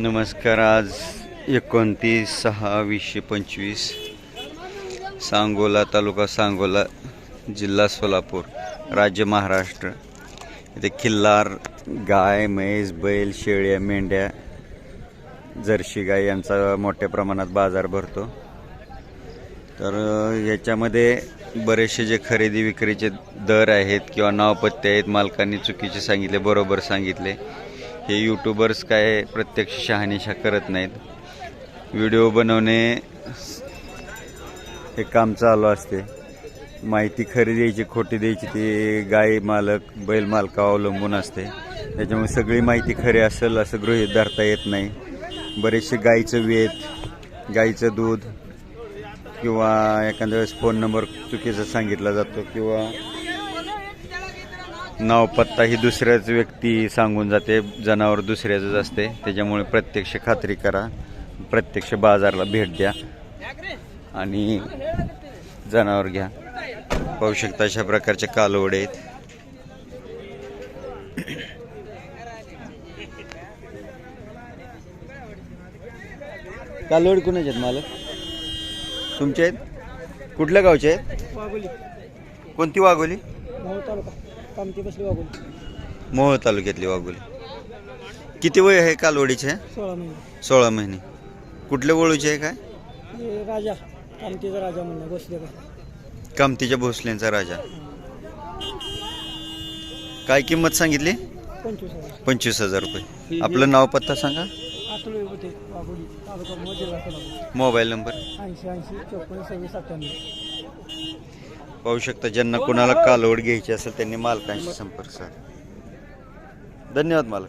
नमस्कार आज एकोणतीस सहा वीसशे पंचवीस सांगोला तालुका सांगोला जिल्हा सोलापूर राज्य महाराष्ट्र. इथे किल्लार गाय म्हैस बैल शेळ्या मेंढ्या जर्शी गाय यांचा मोठ्या प्रमाणात बाजार भरतो. तर याच्यामध्ये बरेचसे जे खरेदी विक्रीचे दर आहेत किंवा नावपत्ते आहेत मालकांनी चुकीचे सांगितले बरोबर सांगितले हे यूट्यूबर्स काय प्रत्यक्ष शहानिशा करत नाहीत. व्हिडिओ बनवणे हे काम चालू असते. माहिती खरी द्यायची खोटी द्यायची ती गाय मालक बैल मालकावर अवलंबून असते. त्याच्यामुळे सगळी माहिती खरी असेल असं गृहित धरता येत नाही. बरेचसे गाईचं वेत गाईचं दूध किंवा एखाद्या वेळेस फोन नंबर चुकीचा सांगितला जातो किंवा नाव पत्ता ही दुसऱ्याच व्यक्ती सांगून जाते जनावर दुसऱ्याचंच असते. त्याच्यामुळे प्रत्यक्ष खात्री करा. प्रत्यक्ष बाजारला भेट द्या. आणि जनावर घ्या. पाहू शकता अशा प्रकारचे कालवडे आहेत. कालवड कुणाचे आहेत मालक? तुमचे आहेत? कुठल्या गावचे आहेत? कोणती वाघोली? कामती बसली वाघोली. मोहोळ तालुक्यातली वाघोली. किती वय आहे कालवडीचे? सोळा महिने. सोळा महिने. कुठल्या वळूचे आहे काय? हे राजा कामतीचा राजा म्हणलं बसले का कामतीच्या भोसलेंचा राजा. काय किंमत सांगितली? पंचवीस हजार. पंचवीस हजार रुपये. आपलं नाव पत्ता सांगा. आठवले होते वाघोली तालुका मोहोळ जिल्हा सोलापूर मोबाईल नंबर. ऐंशी ऐंशी चौपन्न सव्वीस अठ्ठ्याण्णव पाहू शकता ज्यांना कोणाला कालवड घ्यायची असेल त्यांनी मालकांशी संपर्क साधा. धन्यवाद मालक.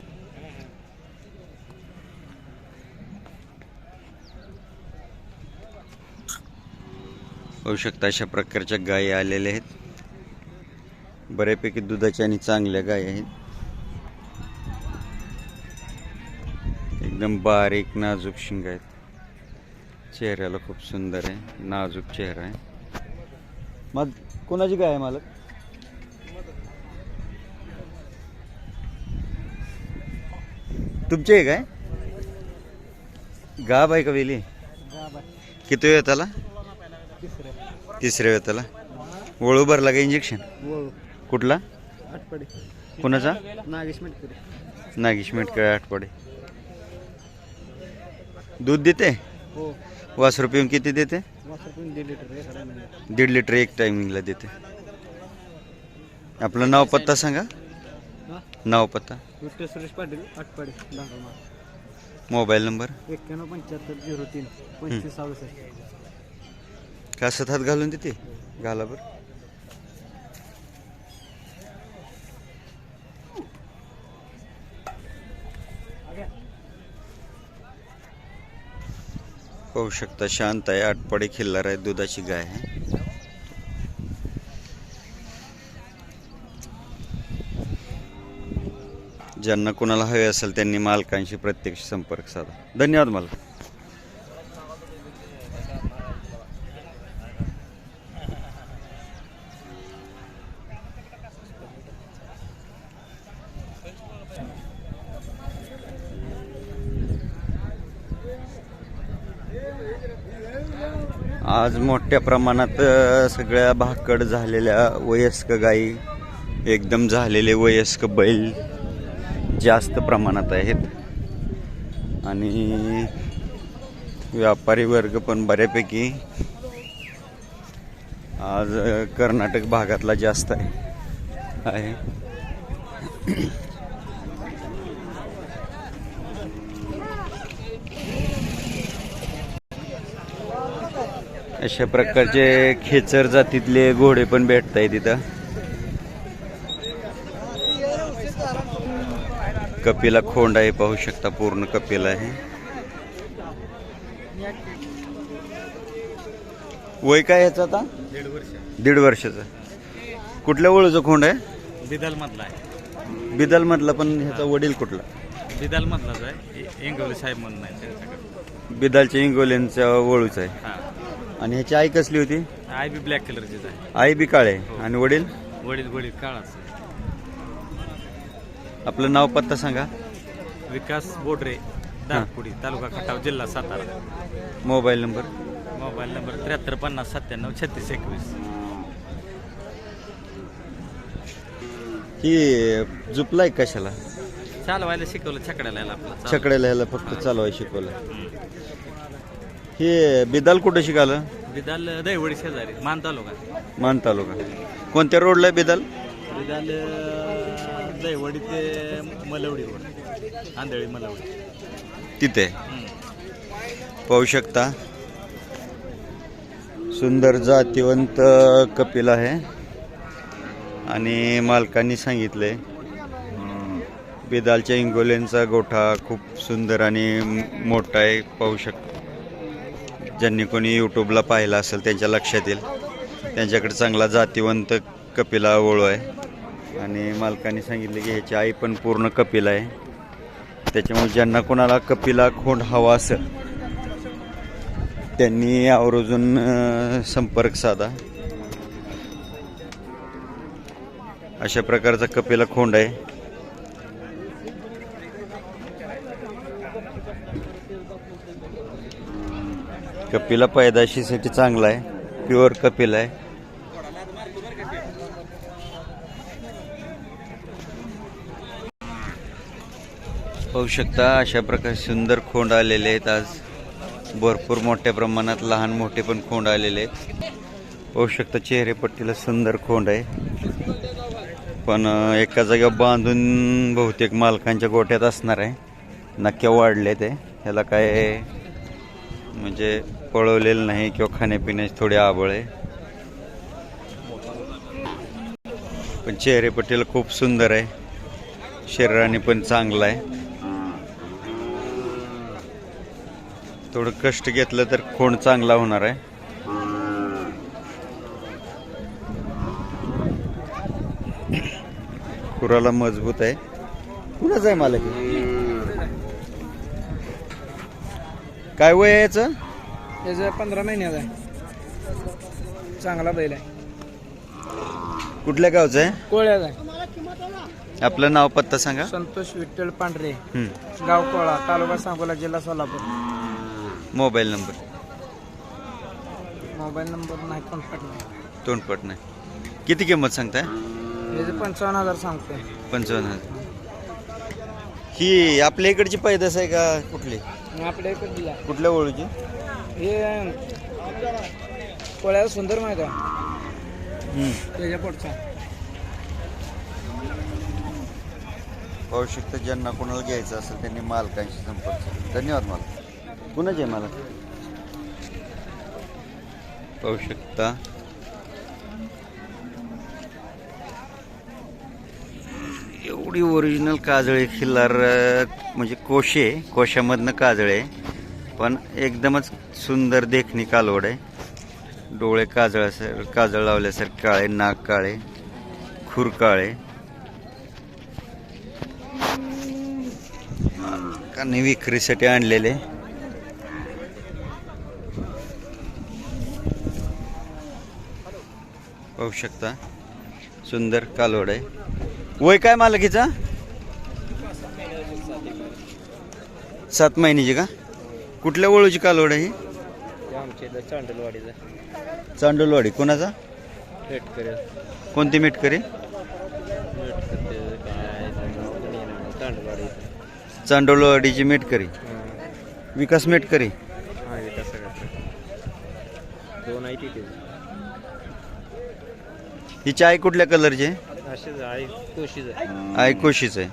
पाहू शकता अशा प्रकारच्या गायी आलेल्या आहेत. बऱ्यापैकी दुधाच्या आणि चांगल्या गायी आहेत. एकदम बारीक नाजूक शिंग आहेत. चेहऱ्याला खूप सुंदर आहे. नाजूक चेहरा आहे. मग कोणाची गाय आहे मालक? तुमची आहे काय? गाब आहे का वेली? किती वेळ त्याला? तिसऱ्या वेळ त्याला वळू भरला का इंजेक्शन कुठला? आठपडे. कुणाचा? नागेश मेटकरे. नागेश मेटकळे आठवडे दूध देते? हो. वास रुपये किती देते? वासर दीड लिटर एका टायमिंगला देते. आपलं नाव पत्ता सांगा. नाव पत्ता. Vitthal Suresh Patil Dangarmar mobile number. एक्क्याण्णव पंच्याहत्तर झिरो तीन पंचवीस सहासष्ट. कासत हात घालून देते? घाला बर. पाहू शकता शांत आहे आटपडे खिल्लार आहे दुधाची गाय आहे. ज्यांना कोणाला हवे असेल त्यांनी मालकांशी प्रत्यक्ष संपर्क साधा. धन्यवाद मला आज मोठ्या प्रमाणात सगळ्या भाकड झालेल्या वयस्क गायी एकदम झालेले वयस्क बैल जास्त प्रमाणात आहेत. आणि व्यापारी वर्ग पण बऱ्यापैकी आज कर्नाटक भागातला जास्त आहे. अशा प्रकारचे खेचर जातीतले घोडे पण भेटत आहेत तिथं. कपिला खोंड आहे पाहू शकता पूर्ण कपिला आहे. वय काय याचं आता? दीड वर्ष. दीड वर्षाचं. कुठल्या वळूचं खोंड आहे? बिदाल मधला आहे. बिदल मधला पण ह्याचा वडील कुठला? बिदाल मधलाच आहे इंगवले साहेब म्हणून आहे बिदालच्या इंगोल्यांचा वळूच आहे. हा. आणि ह्याची आई कसली होती? आय बी ब्लॅक कलरचीच आहे. आई बी काळे. आणि वडील? वडील वडील काळाच. आपलं नाव पत्ता सांगा. विकास बोडरे दारपुडी तालुका खटाव जिल्हा Satara. Mobile number? Mobile number त्र्याहत्तर पन्नास सत्त्याण्णव छत्तीस एकवीस. ही जुपलाय कशाला? चालवायला शिकवलं छकड्याला यायला आपलं. चालू. छकड्याला ह्याला फक्त चालवाय शिकवलं. हे बिदाल कुठं शिकालं? बिदाल दैवडी शेजारी मान तालुका. मान तालुका. कोणत्या रोडला आहे बिदाल? बिदाल दैवडी ते मलवडी रोड आंधळी मलवडी. तिथे? पाहू शकता. सुंदर जातीवंत कपिल आहे. आणि मालकांनी सांगितले बेदालच्या इंगोलेंचा गोठा खूप सुंदर आणि मोठा आहे पाहू शकता. ज्यांनी कोणी यूट्यूबला पाहिलं असेल त्यांच्या लक्षात येईल. त्यांच्याकडे चांगला जातीवंत कपिला ओळू आहे. आणि मालकाने सांगितले की ह्याची आई पण पूर्ण कपिल आहे. त्याच्यामुळे ज्यांना कोणाला कपिला खोंड हवा असेल त्यांनी आवर्जून संपर्क साधा. अशा प्रकारचा कपिला खोंड आहे. कपिला पैदाशीसाठी चांगला आहे. प्युअर कपिल आहे. पाहू शकता अशा प्रकारे सुंदर खोंड आलेले आहेत आज. भरपूर मोठ्या प्रमाणात लहान मोठे पण खोंड आलेले आहेत. पाहू शकता चेहरेपट्टीला सुंदर खोंड आहे. पण एका जागेवर बांधून बहुतेक मालकांच्या गोठ्यात असणार आहे. नक्क्या वाढले ते ह्याला काय म्हणजे पळवलेलं नाही किंवा खाण्यापिण्याची थोडी आबळ आहे. पण चेहरेपट्टीला खूप सुंदर आहे. शरीराने पण चांगलं आहे. थोडं कष्ट घेतलं तर खोंड चांगला होणार आहे. खुराला मजबूत आहे. कुणाच आहे मला काय वय आहे याचं? त्याचं पंधरा महिन्याचा आहे. चांगला बैल आहे. कुठल्या गावचं आहे? कोळ्याचा आहे. आपलं नाव पत्ता सांगा. संतोष विठ्ठल पांढरे. गाव कोळा तालुका सांगोला जिल्हा Solapur. Mobile number. Mobile number नाही कॉन्टॅक्ट नाही. तोंडपट नाही. किती किंमत सांगताय? याचे पंचावन्न हजार सांगतोय. पंचावन्न हजार. ही आपल्या इकडची पैदास आहे का कुठली? आपल्या इकडे दिला. कुठल्या ओळूची? हे कोळ्याचा सुंदर माहिती आहे. त्याच्या पोटचा पाहू शकता ज्यांना कोणाला घ्यायचं असेल त्यांनी मालकांशी संपर्क साधा. धन्यवाद मालक. कुणाचे आहे मालक? पाहू शकता एवढी ओरिजिनल काजळे खिल्लार म्हणजे कोशे कोशामधनं काजळे. पण एकदमच सुंदर देखणी कालवड. आहे डोळे काजळासार काजळ लावल्यासारखे काळे नाक काळे खुर काळे. कानी विक्रीसाठी आणलेले. पाहू शकता सुंदर कालवड. आहे वय काय मालकीचा? सात महिन्याची का? कुठल्या वळूची कालवड आहे ही? चांडलवाडीचा चांडोलवाडी. कोणाचा? कोणती मेटकरी? चांडलवाडी चांडोलवाडीची मेटकरी. विकास मेटकरी. दोन आहे हिची आई कुठल्या कलरची आहे? असेच आहे कोशीच आहे. आई कोशीच आहे.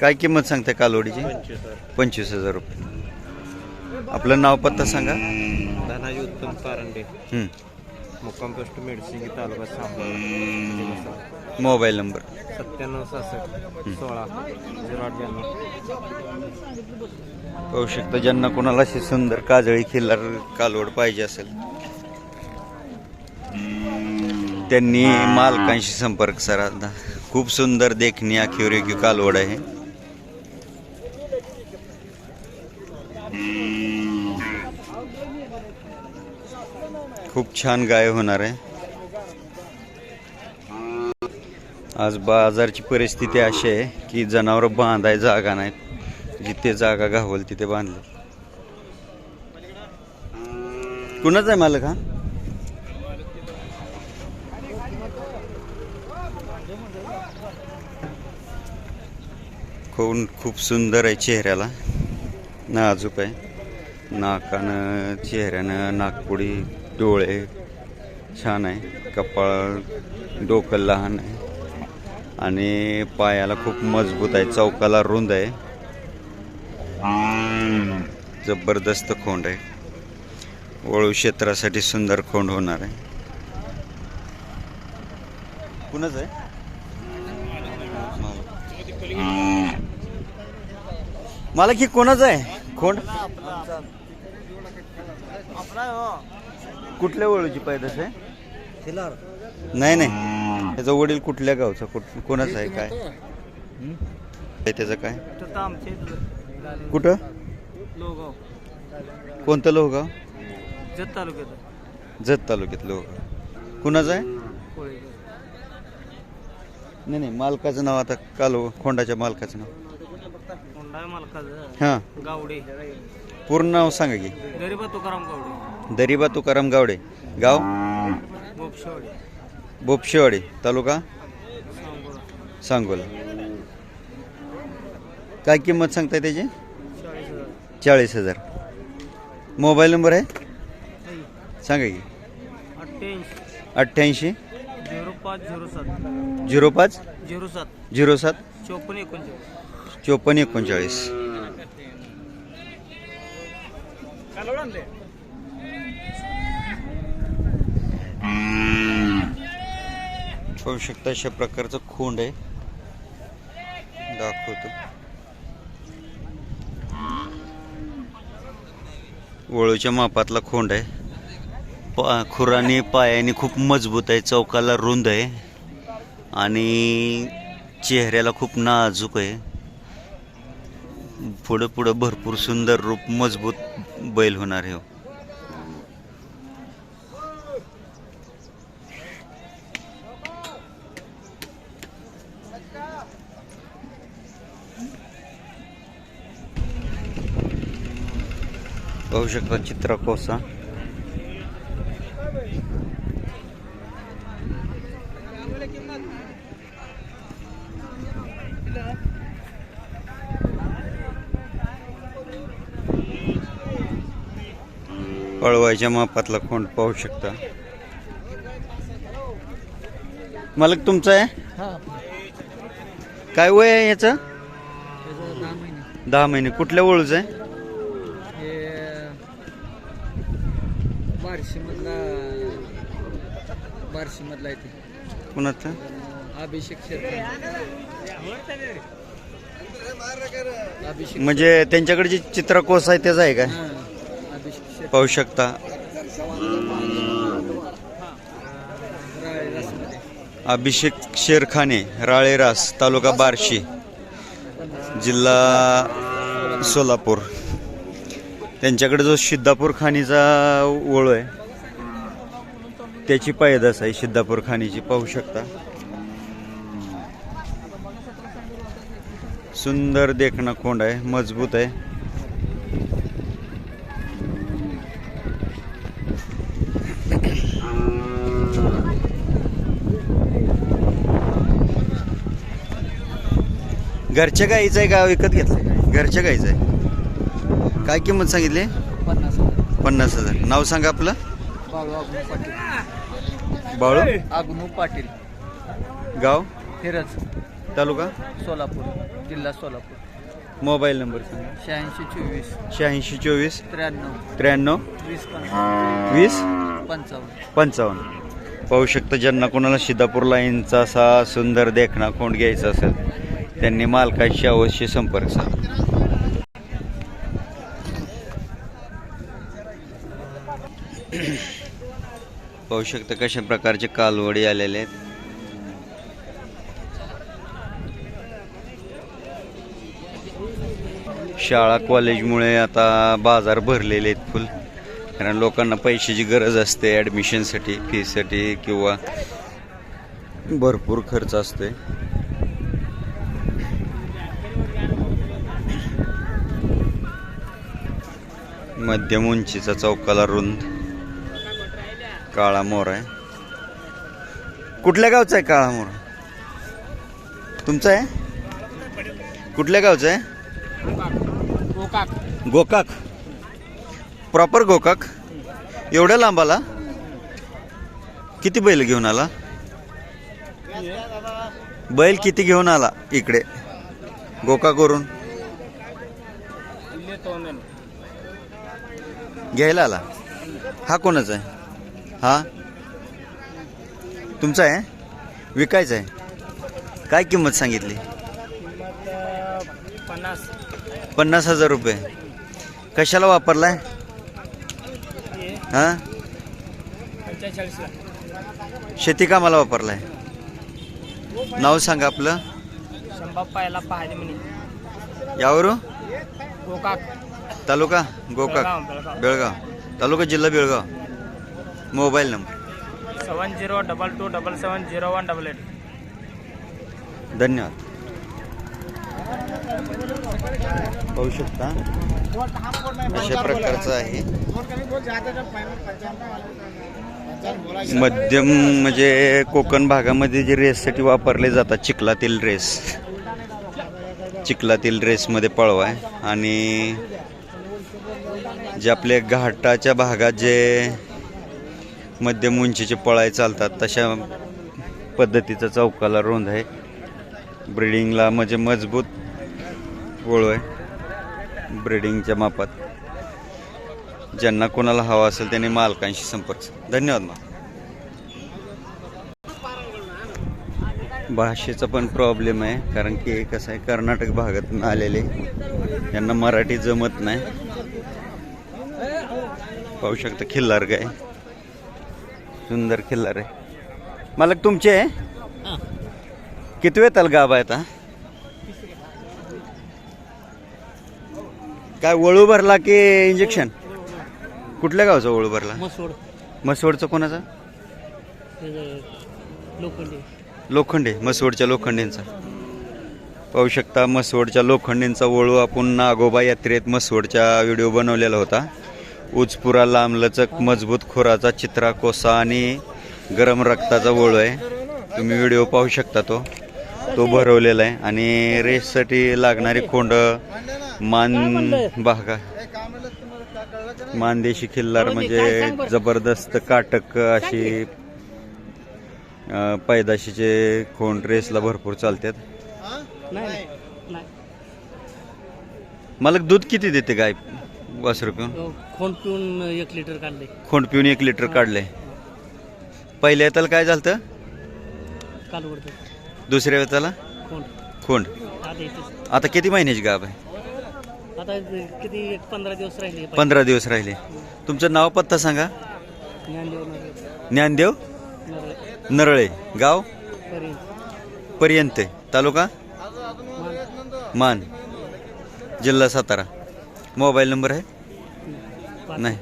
काय किंमत सांगते कालवडीची पंचवीस हजार. पंचवीस हजार रुपये. आपलं नाव पत्ता सांगा. धनाजी उत्तम कारंडे हं. मुक्काम पोस्ट मेडसिंग तालुका सांगोला. Mobile number. सत्त्याण्णव सहासष्ट सोळा झिरो आठ ब्याण्णव. पाहू शकता ज्यांना कोणाला अशी सुंदर काजळी खिल्लार कालवड पाहिजे असेल त्यांनी मालकांशी संपर्क साधा. खूप सुंदर देखणी अखिवरेगी कालवड आहे. खूप छान गाय होणार आहे. आज बाजारची परिस्थिती अशी आहे की जनावरं बांधाय जागा नाहीत. जिथे जागा घावल तिथे बांधले. कुणाच आहे मालक हा? खून खूप सुंदर आहे चेहऱ्याला. नाजूक आहे. नाकानं चेहऱ्यानं नागपुडी डोळे छान आहे. कपाळ डोकं लहान आहे. आणि पायाला खूप मजबूत आहे. चौकाला रुंद आहे. जबरदस्त खोंड आहे. वळू क्षेत्रासाठी सुंदर खोंड होणार आहे. कुणच आहे? मला की कोणाच आहे? खोंड कुठल्या वळूची पायदास आहे? नाही नाही. त्याचा वडील कुठल्या गावचा? कुठ कोणाचा आहे काय? त्याचं काय? कुठं? कोणतं लोहगाव? जत तालुक्यात जत तालुक्यात लोहगाव. कुणाचं आहे? नाही नाही. मालकाचं नाव आता काल खोंडाच्या मालकाचं नाव. हां. गावडे. पूर्ण नाव सांगा की. गरीबा तुकाराम गावडे. दरिबा तुकाराम गावडे. गाव? बोपशेवाडी. बोपशेवाडी. तालुका? सांगोला. काय किंमत सांगताय त्याची? चाळीस हजार. चाळीस हजार. मोबाईल नंबर आहे? सांगा की. अठ्ठ्याऐंशी. अठ्ठ्याऐंशी? झिरो पाच झिरो सात. झिरो पाच? झिरो सात. झिरो सात? चोपन्न एकोणचाळीस. चोपन्न एकोणचाळीस. पाहू शकता अशा प्रकारचं खोंड आहे. दाखवतो. वळूच्या मापातला खोंड आहे. पा खुरानी पायाने खूप मजबूत आहे चौकाला रुंद आहे. आणि चेहऱ्याला खूप नाजूक आहे. पुढं पुढं भरपूर सुंदर रूप मजबूत बैल होणार आहे पाहू शकता चित्रा कोसा. पळवायच्या मापातला खोंड पाहू शकता? मालक तुमचं आहे? हां. काय वय आहे याचं? दहा महिने. कुठल्या वळूचं आहे? हे बार्शीमधला बार्शीमधला आहे कुणाचं? अभिषेक म्हणजे त्यांच्याकडे जी चित्रकोस आहे त्याचं आहे काय? पाहू शकता. अभिषेक शेरखाने राळेरास तालुका बार्शी जिल्हा सोलापूर. त्यांच्याकडे जो सिद्धापूर खाणीचा ओळ आहे त्याची पायदास आहे सिद्धापूर खाणीची पाहू शकता. सुंदर देखणा कोंड आहे मजबूत आहे. घरच्या गाईचं आहे का विकत घेतलंय. घरच्या गाईचं आहे. काय किंमत सांगितली? पन्नास हजार. पन्नास हजार. नाव सांगा आपलं. बाळू आगनू पाटील. बाळू? आगनू पाटील. गाव? हिरज तालुका? सोलापूर. जिल्हा सोलापूर. मोबाईल नंबर सांगा. शहाऐंशी चोवीस. शहाऐंशी चोवीस. त्र्याण्णव. त्र्याण्णव. वीस पंचावन्न वीस? पंचावन्न. पंचावन्न. पाहू शकता ज्यांना कोणाला सिद्धापूर लाईनचा असा सुंदर देखणा खोंड घ्यायचा असेल त्यांनी मालकाशी अवश्य संपर्क साधा. पाहू शकता कशा प्रकारचे कालवडी आलेले आहेत. शाळा कॉलेजमुळे आता बाजार भरलेले आहेत फुल. कारण लोकांना पैशाची गरज असते ॲडमिशनसाठी फीसाठी किंवा भरपूर खर्च असते मध्यम उंचीचा चौकाला रुंद काळा मोर आहे. कुठल्या गावचा आहे काळा मोर? तुमचा आहे? कुठल्या गावचा आहे? गोकाक. प्रॉपर गोकाक. एवढ्या लांब आला किती बैल घेऊन आला? बैल किती घेऊन आला इकडे? गोकाकवरून? घ्यायला आला. हा कोणाचा आहे? हा? तुमचा आहे? विकायचा आहे. काय किंमत सांगितली? पन्नास. पन्नास हजार रुपये. कशाला वापरलाय? हा? पंचेचाळीसला. शेती कामाला वापरलाय. नाव सांगा आपलं. म्हणे. गोकाक तालुका? गोकाक? बेळगाव. बेळगाव. तालुका जिल्हा Belgaum. Mobile number. Seven zero double two double seven zero one double eight. धन्यवाद. पाहू शकता. अशा प्रकारचं आहे. मध्यम म्हणजे कोकण भागामध्ये जे रेससाठी वापरले जातात चिखलातील रेस. चिखलातील रेसमध्ये पळवा. आहे आणि जे आपले घाटाच्या भागात जे मध्यम उंचीचे पळाय चालतात तशा पद्धतीचा चौकाला रोंद आहे. ब्रिडिंगला म्हणजे मजबूत वळू आहे. ब्रिडिंगच्या मापात. ज्यांना कोणाला हवा असेल त्यांनी मालकांशी संपर्क धन्यवाद मा. भाषेचा पण प्रॉब्लेम आहे कारण की कसं आहे कर्नाटक भागातून आलेले. यांना मराठी जमत नाही. पाहू शकता खिल्लार गाय सुंदर खिल्लार आहे. मालक तुमचे किती वेळ गाब आहे आता काय वळू भरला की इंजेक्शन कुठल्या गावचा वळू भरला? मसूड मसवडचा कोणाचा? लोखंडी. मसवडच्या लोखंडेंचा. पाहू शकता मसवडच्या लोखंडेंचा वळू आपण नागोबा यात्रेत मसवडच्या व्हिडिओ बनवलेला होता. उचपुरा लांबलचक मजबूत खोराचा चित्रा कोसा आणि गरम रक्ताचा वळू आहे. तुम्ही व्हिडिओ पाहू शकता तो. तो भरवलेला आहे आणि रेससाठी लागणारी खोंड मान भागा मानदेशी खिल्लार म्हणजे जबरदस्त काटक अशी पैदाशीचे खोंड रेसला भरपूर चालतात. मला दूध किती देते गाय? वासरू पिऊन? खोन पिऊन एक लिटर काढले. खोंड पिऊन एक लिटर काढले. पहिल्या येताला काय झालं दुसऱ्या वेताला खोंड आता किती महिन्याची गाब आहे? आता किती एक पंधरा दिवस राहिले पंधरा दिवस राहिले. तुमचं नाव पत्ता सांगा. ज्ञानदेव नरळे. गाव? पर्यंत. तालुका? मान. जिल्हा सातारा. मोबाईल नंबर आहे? नाही.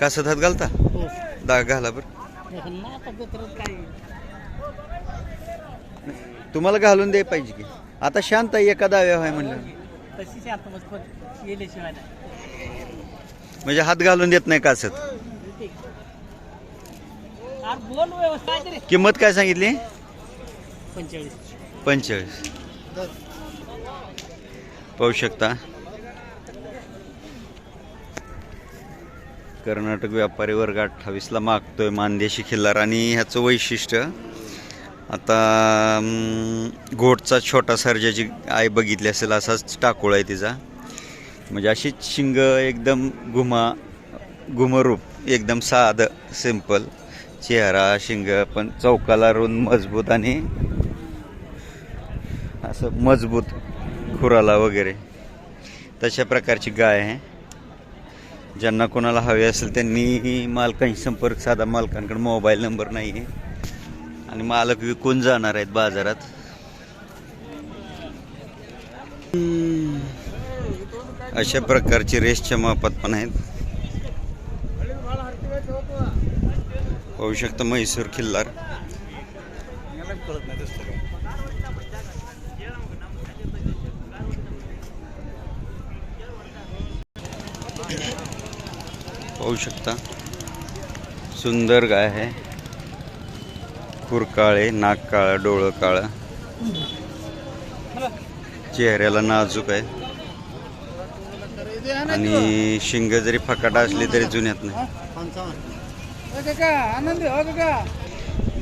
कासत हात घालता? हो. दाग घाला बरं. तुम्हाला घालून दे पाहिजे की. आता शांत आहे एका दाव्या आहे म्हणलं. म्हणजे हात घालून देत नाही कासत किंमत काय सांगितली? पंचेचाळीस. पाहू शकता. कर्नाटक व्यापारी वर्ग अठ्ठावीसला मागतोय मानदेशी खिल्लार आणि ह्याचं वैशिष्ट्य आता घोटचा छोटा सर्जाची आई बघितली असेल असाच टाकोळ आहे तिचा. म्हणजे अशीच शिंग एकदम घुमा घुमरूप एकदम साधं सिंपल चेहरा शिंग पण चौकाला रुंद मजबूत आणि असं मजबूत खुराला वगैरे. तशा प्रकारची गाय आहे. ज्यांना कोणाला हवे असेल त्यांनी मालकांशी संपर्क साधा. मालकांकडे मोबाईल नंबर नाही आहे आणि मालक विकून जाणार आहेत बाजारात. अशा प्रकारची रेसच्या मापात पण आहेत. होऊ शकतं म्हैसूर खिल्लार. पाहू शकता. सुंदर गाय आहे. खुरकाळे नाक काळं डोळं काळं चेहऱ्याला नाजूक आहे. आणि शिंग जरी फकाटा असली तरी जुन्यात नाही.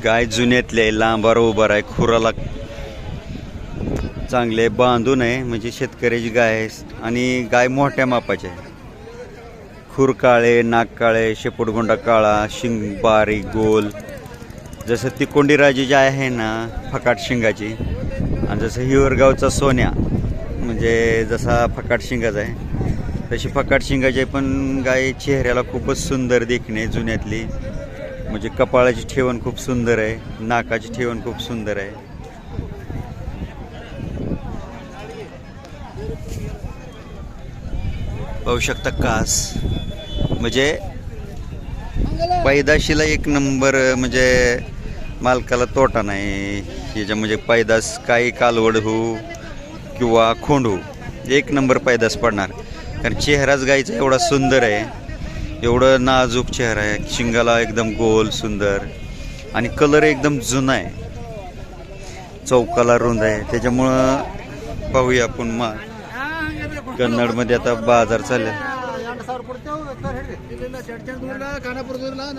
गाय जुन्यातली आहे लांबार उभार आहे खुराला चांगले बांधून आहे. म्हणजे शेतकऱ्याची गाय आहे. आणि गाय मोठ्या मापाची आहे. खुरकाळे नाक काळे शेपूटगोंडा काळा शिंग बारीक गोल. जसं ती कोंडीराजी जी आहे ना फकाट शिंगाची आणि जसं हिवरगावचा सोन्या म्हणजे जसा फकाट शिंगाचा आहे तशी फकाट शिंगाची आहे, पण गाय चेहऱ्याला खूपच सुंदर देखणे जुन्यातली. म्हणजे कपाळाची ठेवण खूप सुंदर आहे नाकाची ठेवण खूप सुंदर आहे. पाहू शकता कास. म्हणजे पैदाशीला एक नंबर म्हणजे मालकाला तोटा नाही. याच्या म्हणजे पैदास काही कालवड होऊ किंवा खोंड होऊ एक नंबर पैदास पडणार. कारण चेहराच गाईचा एवढा सुंदर आहे. एवढं नाजूक चेहरा आहे. शिंगाला एकदम गोल सुंदर. आणि कलर एकदम जुना आहे. चौकाला रुंद आहे. त्याच्यामुळं पाहूया आपण मा कन्नडमध्ये आता बाजार चालले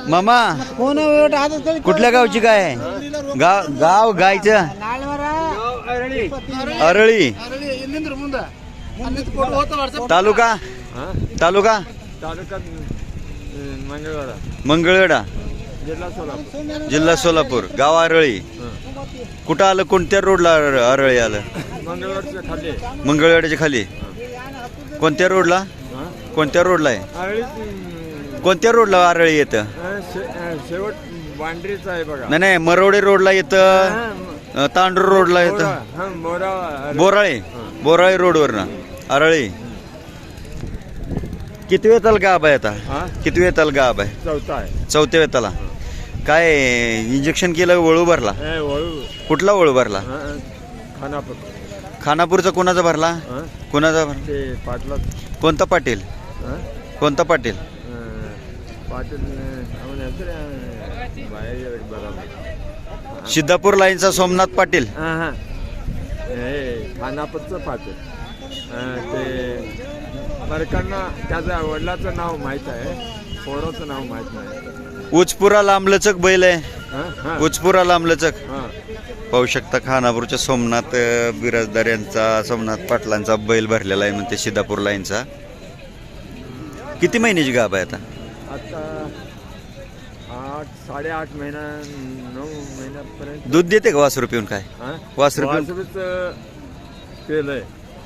मामा कुठल्या गावची आहे? गाव गाव गायचं. अरळी. तालुका? तालुका? मंगळवाडा मंगळवेढा. जिल्हा सोलापूर. गाव अरळी. कुठं आलं? कोणत्या रोडला अरळी आलं? मंगळवेढ्याच्या खाली. कोणत्या रोडला? कोणत्या रोडला आहे? कोणत्या रोडला अरळी येतं? शेवट बांड्रीचा आहे बघा. नाही नाही मरोडे रोडला येतं अं, तांडूर रोडला येतं. हा, मोरा बोराळे बोराळे रोडवरनं अरळी किती वेताल गाब आहे आता? हा? किती वेताल गाब आहे? चौथा आहे. चौथ्या वेताला काय इंजेक्शन केलं वळू भरला? ए, वळू. कुठला वळू भरला? हा, खानापूर. खानापूरचा कोणाचा भरला हा, कोणाचा भरला ते पाटला कोणता पाटील हा, कोणता पाटील अं, पाटील अं, ಅವನ ಹೆಸರು ಬಾಯಿಗೆ ಬರಲ್ಲ सिद्धापूर लाईनचा सोमनाथ पाटील हां हां हे खानापूरचं पाटील अं, ते मरकांना त्याच्या वडिलाचं नाव माहीत आहे पोराचं नाव माहीत नाही उचपुरा लांबलचक बैल आहे हां हां उचपुरा लांबलचक हां पाहू शकता खानापूरच्या सोमनाथ बिराजदार यांचा सोमनाथ पाटलांचा बैल भरलेला आहे म्हणते सिद्धापूर लाईनचा. किती महिन्याची गाभ आहे आता? आता आठ साडेआठ महिना नऊ महिन्यापर्यंत. दूध देते का वासरू पिऊन काय? वासरू पिऊन? वासरूचं केलंय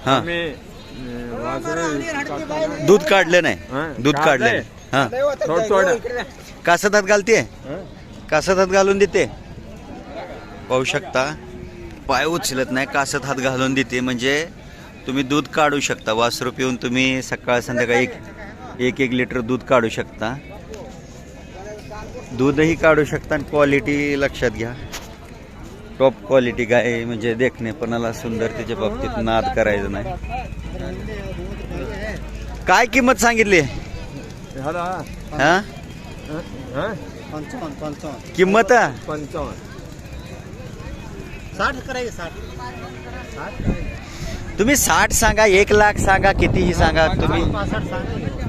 हां. आम्ही अं, वासरू काढताना दूध काढले नाही? दूध काढले काढलंय. हा. थोडं थोडं. कासत हात घालते हां? कासत हात घालून देते? पाहू शकता. पाय उचलत नाही कासत हात घालून देते. म्हणजे तुम्ही दूध काढू शकता. वासरू पिऊन तुम्ही सकाळ संध्याकाळी एक एक एक लिटर दूध काढू शकता. दूधही काढू शकता आणि क्वालिटी लक्षात घ्या. टॉप क्वालिटी गाय म्हणजे देखणेपणाला सुंदर त्याच्या बाबतीत नाद करायचं नाही. काय किंमत सांगितली? हा? किंमत? पंचावन्न. साठ करायचे साठ. तुम्ही साठ सांगा एक लाख सांगा कितीही सांगा तुम्ही पासष्ट सांगा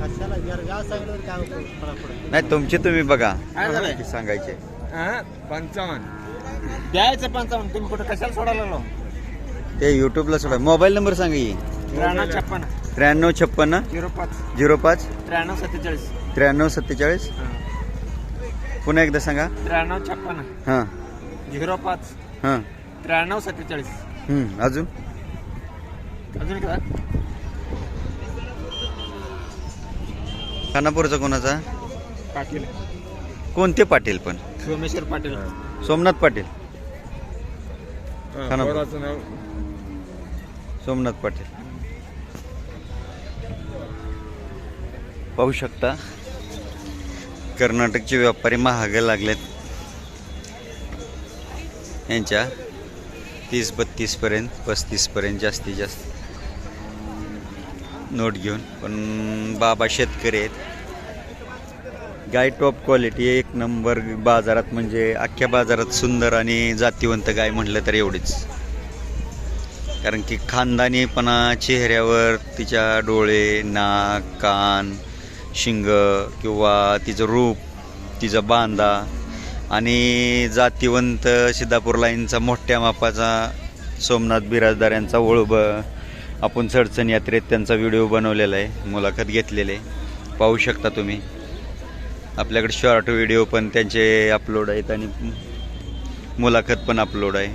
कशाला जर सांगितलं काय उपयोग फरक पडत नाही तुमचे तुम्ही बघा. काय झालंय? किती सांगायचे? हां पंचावन्न. द्यायचं पंचावन्न तुम्ही कुठं कशाला सोडायला लाव ते युट्यूबला सोडा. मोबाईल नंबर सांगा की. त्र्याण्णव छप्पन. त्र्याण्णव छप्पन्न झिरो पाच. झिरो पाच. त्र्याण्णव सत्तेचाळीस. त्र्याण्णव सत्तेचाळीस. पुन्हा एकदा सांगा. त्र्याण्णव छप्पन. हां. झिरो पाच. हां. त्र्याण्णव सत्तेचाळीस. हम्म, अजून? अजून खानापूरचा कोणाचा पाटील. कोणते पाटील पण? सोमेश्वर पाटील. सोमनाथ पाटील. खानापूर. पोराचं नाव. सोमनाथ पाटील. पाहू शकता. कर्नाटकचे व्यापारी महाग लागलेत. यांच्या तीस बत्तीसपर्यंत पस्तीसपर्यंत जास्तीत जास्त. नोट घेऊन. पण बाबा शेतकरी आहेत. गाय टॉप क्वालिटी एक नंबर बाजारात म्हणजे अख्ख्या बाजारात सुंदर आणि जातीवंत गाय म्हटलं तर एवढीच. कारण की खानदानीपणा चेहऱ्यावर तिच्या डोळे नाक कान शिंग किंवा तिचं रूप तिचा बांधा आणि जातीवंत सिद्धापूर लाईनचा मोठ्या मापाचा सोमनाथ बिराजदार यांचा ओळब आपण चडचण यात्रेत त्यांचा व्हिडिओ बनवलेला आहे मुलाखत घेतलेले आहे. पाहू शकता तुम्ही. आपल्याकडे शॉर्ट व्हिडिओ पण त्यांचे अपलोड आहेत आणि मुलाखत पण अपलोड आहे.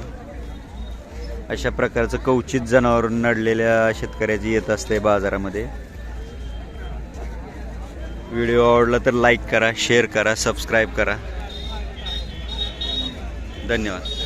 अशा प्रकारचं कवचित जनावर नडलेल्या शेतकऱ्याची येत असते बाजारामध्ये. व्हिडिओ आवडला तर लाईक करा शेअर करा सबस्क्राईब करा. धन्यवाद.